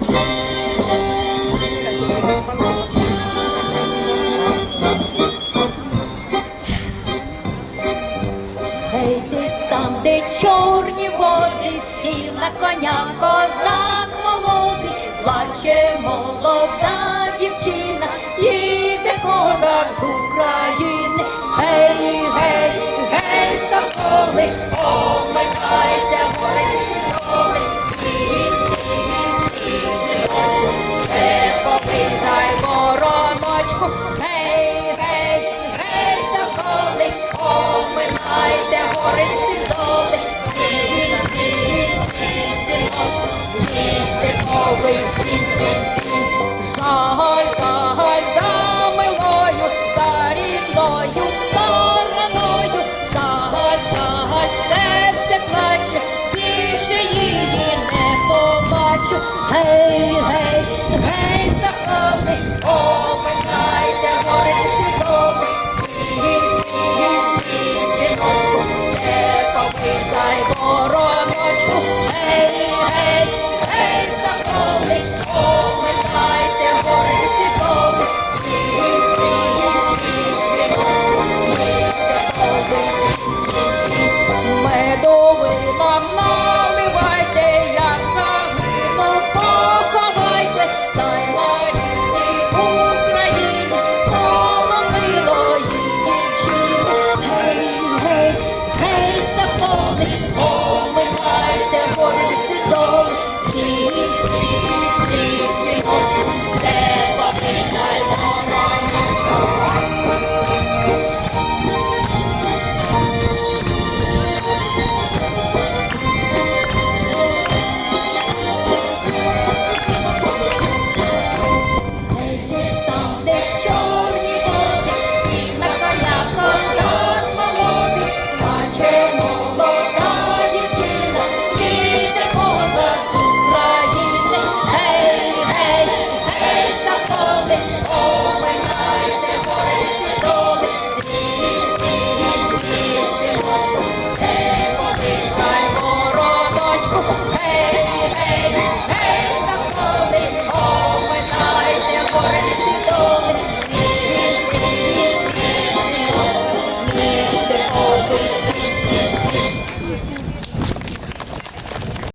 Гей, десь там, де чорні води, сіла коня козак молодий, плаче молода дівчина, їде козак України. Гей, гей, гей, соколи, не вороночку, гей, гей, гей, соколи, оминайте гори доли, сігін, сігін, сігіночку, зимовий кінь, Жаль, жаль,